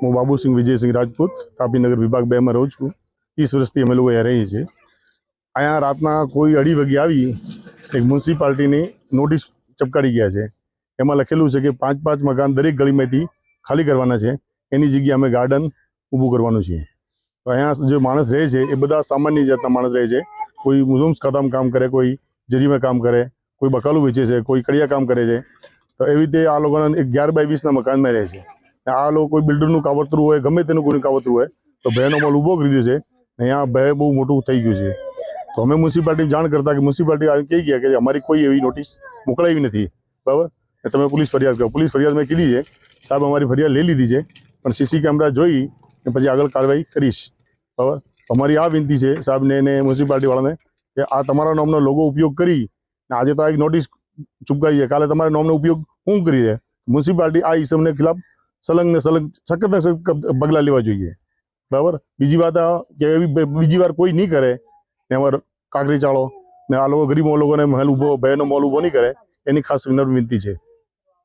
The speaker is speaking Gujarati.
હું બાબુસિંહ વિજયસિંહ રાજપૂત તાપીનગર વિભાગ બેમાં રહું છું. ત્રીસ વર્ષથી અમે લોકો અહીંયા રહીએ છીએ. અહીંયા રાતના કોઈ અઢી વાગે આવી એક મ્યુનિસિપાલિટીની નોટિસ ચપકાડી ગયા છે. એમાં લખેલું છે કે પાંચ પાંચ મકાન દરેક ગલીમાંથી ખાલી કરવાના છે. એની જગ્યાએ અમે ગાર્ડન ઊભું કરવાનું છે. તો અહીંયા જે માણસ રહે છે, એ બધા સામાન્ય જાતના માણસ રહે છે. કોઈ મુઝમ્સ ખાતામાં કામ કરે, કોઈ જરીમાં કામ કરે, કોઈ બકાલું વેચે છે, કોઈ કડિયા કામ કરે છે. તો એવી રીતે આ લોકોના એક અગિયાર બાય વીસના મકાનમાં રહે છે. આ લોકો કોઈ બિલ્ડરનું કાવતરું હોય, ગમે તેનું કોઈનું કાવતરું હોય, તો ભયનો મોલ ઊભો કરી દીધો છે ને અહીંયા ભય બહુ મોટું થઈ ગયું છે. તો અમે મ્યુનિસિપાલિટી જાણ કરતા કે મ્યુનિસિપાલિટી કહી ગયા કે અમારી કોઈ એવી નોટિસ મોકલાવી નથી. બરાબર? તમે પોલીસ ફરિયાદ કરો. પોલીસ ફરિયાદ મેં કીધી છે. સાહેબ અમારી ફરિયાદ લઈ લીધી છે. પણ સીસી કેમેરા જોઈ ને પછી આગળ કાર્યવાહી કરીશ. બરાબર? અમારી આ વિનંતી છે સાહેબને અને મ્યુનિસિપાલિટીવાળાને કે આ તમારા નામનો લોગો ઉપયોગ કરી ને આજે તો આ એક નોટિસ ચૂપકાઈ છે કાલે તમારા નામનો ઉપયોગ હું કરી દે. મ્યુનિસિપાલિટી આ ઇસમને ખિલાફ સલંગ ને સલંગ સખત સખત પગલાં લેવા જોઈએ. બરાબર? બીજી વાત આ કે એવી બીજી વાર કોઈ નહીં કરે, ને અમારે કાંકરી ચાળો ને આ લોકો, ગરીબો લોકોને મહેલ ઊભો ભયનો મોલ ઊભો નહીં કરે, એની ખાસ વિનર વિનંતી છે.